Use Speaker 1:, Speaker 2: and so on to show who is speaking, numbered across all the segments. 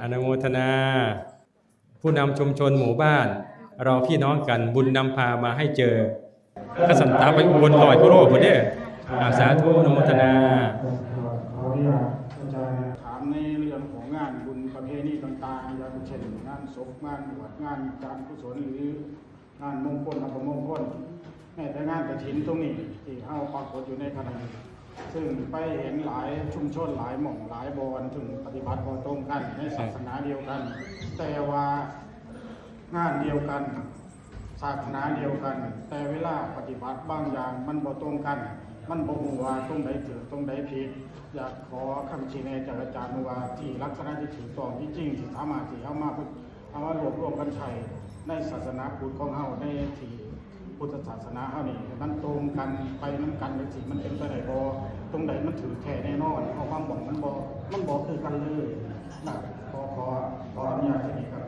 Speaker 1: อนุโมทนา ผู้นำชุมชนหมู่บ้าน เราพี่น้องกันบุญนำพามาให้เจอถ้าสันตาไปอุบลลอยกุโรคนเด้ออาสาธุอนุโมทนา
Speaker 2: ขออนุญาถามในเรื่องของงานบุญประเพณีต่างๆอย่างเช่นงานศพงานบวชงานการกุศลหรืองานมงคลอัปมงคลแม้แต่งานกระถินตรงนี้ที่เข้าปรากฏอยู่ในขณะนี้ ซึ่งไปเห็นหลายชุมชนหลายหม่องหลายบอนถึงปฏิบัติพอตรงกันในศาสนาเดียวกัน แต่ว่างานเดียวกัน ศาสนาเดียวกัน แต่เวลาปฏิบัติบางอย่างมันบ่ตรงกัน มันบ่ฮู้ว่าตรงใดถูกตรงใดผิดอยากขอคำชี้แนะจากอาจารย์ว่าที่ลักษณะที่ถูกต้องที่จริงที่สามารถที่เอามาพูดเอามารวบรวมกันใช้ในศาสนาพุทธของเฮาในที่ พุทธศาสนาเฮานี่มันตรงกันไปนํกันจังซี่มันเป็นไปได้บ่ตรงใดมันถือแท้แน่นอนเอาความบอกมันบ่มันบ่คือกันเลยนะขอขอขออนุญาตที่นี่ครับ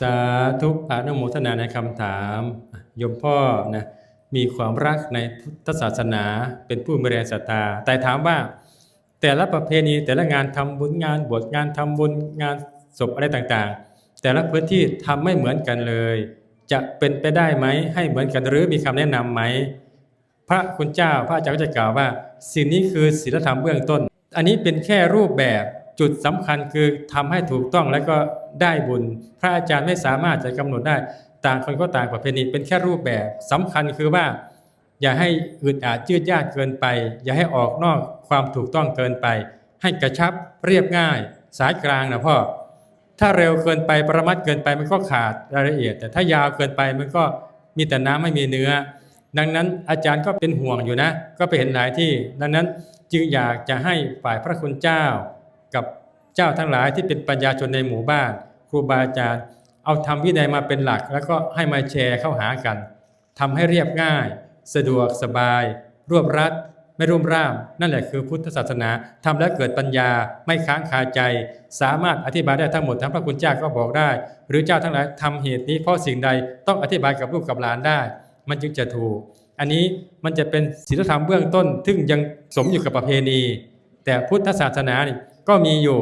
Speaker 1: สาธุอนุโมทนาในคำถามยมพ่อนะมีความรักในพุทธศาสนาเป็นผู้มีแรงศรัทธาแต่ถามว่า แต่ละประเพณีแต่ละงานทำบุญงานบวชงานทำบุญงานศพอะไรต่างๆ แต่ละพื้นที่ทำไม่เหมือนกันเลย จะเป็นไปได้ไหมให้เหมือนกันหรือมีคำแนะนำไหม พระคุณเจ้าพระอาจารย์ก็จะกล่าวว่า สิ่งนี้คือศีลธรรมเบื้องต้น อันนี้เป็นแค่รูปแบบจุดสำคัญคือทำให้ถูกต้องแล้วก็ได้บุญ พระอาจารย์ไม่สามารถจะกำหนดได้ ต่างคนก็ต่างประเพณีเป็นแค่รูปแบบสำคัญคือว่า อย่าให้อึดอัดยืดยาดเกินไป อย่าให้ออกนอกความถูกต้องเกินไป ให้กระชับเรียบง่าย สายกลางนะพ่อ ถ้าเร็วเกินไปประมัดเกินไปมันก็ขาดรายละเอียด แต่ถ้ายาวเกินไปมันก็มีแต่น้ำไม่มีเนื้อ ดังนั้นอาจารย์ก็เป็นห่วงอยู่นะ ก็ไปเห็นหลายที่ ดังนั้นจึงอยากจะให้ฝ่ายพระคุณเจ้า กับเจ้าทั้งหลายที่เป็นปัญญาชนในหมู่บ้าน ครูบาอาจารย์ เอาธรรมวินัยมาเป็นหลัก แล้วก็ให้มาแชร์เข้าหากันทำให้เรียบง่าย สะดวกสบาย รวบรัด ไม่รุ่มร่าม นั่นแหละคือพุทธศาสนาทำแล้วเกิดปัญญาไม่ค้างคาใจ สามารถอธิบายได้ทั้งหมดทั้งพระคุณเจ้าก็บอกได้ หรือเจ้าทั้งหลายทำเหตุนี้เพราะสิ่งใดต้องอธิบายกับลูกกับหลานได้ มันจึงจะถูก อันนี้มันจะเป็นศีลธรรมเบื้องต้น ซึ่งยังสมอยู่กับประเพณี แต่พุทธศาสนานี่ก็มีอยู่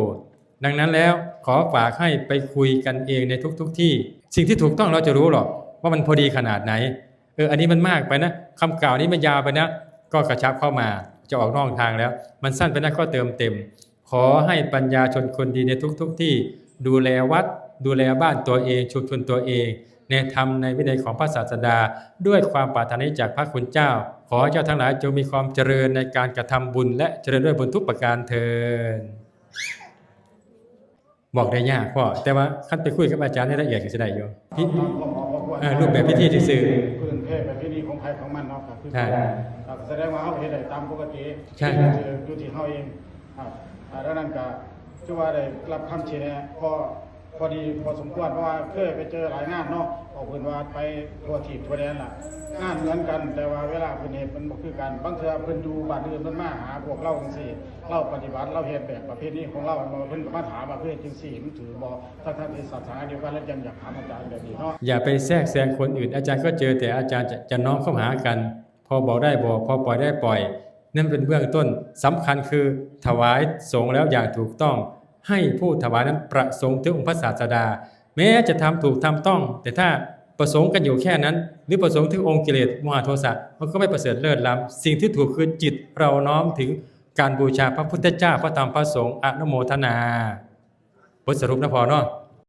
Speaker 1: ดังนั้นแล้วขอฝากให้ไปคุยกันเองในทุกๆทที่ สิ่งที่ถูกต้องเราจะรู้หรอกว่ามันพอดีขนาดไหนเอออันนี้มันมากไปนะคำกล่าวนี้มันยาวไปนะ ก็กระชับเข้ามาจะออกนอกทางแล้ว มันสั้นไปนะก็เติมเต็ม ขอให้ปัญญาชนคนดีในทุกๆทที่ดูแลวัด ดูแลบ้านตัวเองชุมชนตัวเอง ในธรรมในวินัยของพระศาสดา ด้วยความปรารถนาจากพระคุณเจ้า ขอเจ้าทั้งหลายจงมีความเจริญในการกระทำบุญ และเจริญด้วยบุญทุกประการเทินบอกได้ยากพ่อแต่ว่าขั้นไปคุยกับอาจารย์ให้ละเอียดก็จะได้อยู่พี่เออ รูปแบบพิธีที่สื่อ
Speaker 2: พื้นเพแบบพิธีของใครของมันเนาะครับคือ
Speaker 1: ใช่
Speaker 2: ครับแสดงว่าเขาเฮ็ดได้ตามปกติ
Speaker 1: ใช่
Speaker 2: คืออยู่ที่เขาเองครับอ่าดังนั้นก็ชื่อว่าได้รับคำชี้แนะพอ พอดีพอสมควรเพราะว่าเคยไปเจอหลายงานเนาะออกเพิ่นว่าไปทัวทิศทั่วแดนล่ะงานเหมือนกันแต่ว่าเวลาเพิ่นเฮ็ดมันบ่คือกันบางเทื่อเพิ่นอยู่บ้านอื่นเพิ่นมาหาพวกเราจังซี่เราปฏิบัติเราเฮ็ดแบบประเภทนี้ของเราเพิ่นก็มาถามว่าเพิ่นจังซี่มันถือบ่ทั้งๆที่ศาสนาเดียวกันแล้วยังอยากถามอาจารย์แบบนี้เนาะ
Speaker 1: อย่าไปแทรกแซงคนอื่น อาจารย์ก็เจอแต่อาจารย์จะจะน้อมเข้าหากัน พอบอกได้บอกพอปล่อยได้ปล่อยนั่นเป็นเบื้องต้นสำคัญคือถวายสงฆ์แล้วอย่างถูกต้อง ให้ผู้ถวายนั้นประสงค์ถึงองค์พระศาสดา แม้จะทำถูกทำต้อง แต่ถ้าประสงค์กันอยู่แค่นั้น หรือประสงค์ถึงองค์กิเลสมหาโทสะมันก็ไม่ประเสริฐเลิศล้ำสิ่งที่ถูกคือจิตเราน้อมถึงการบูชาพระพุทธเจ้าพระธรรมพระสงฆ์อนุโมทนา บทสรุปนะพอเนาะ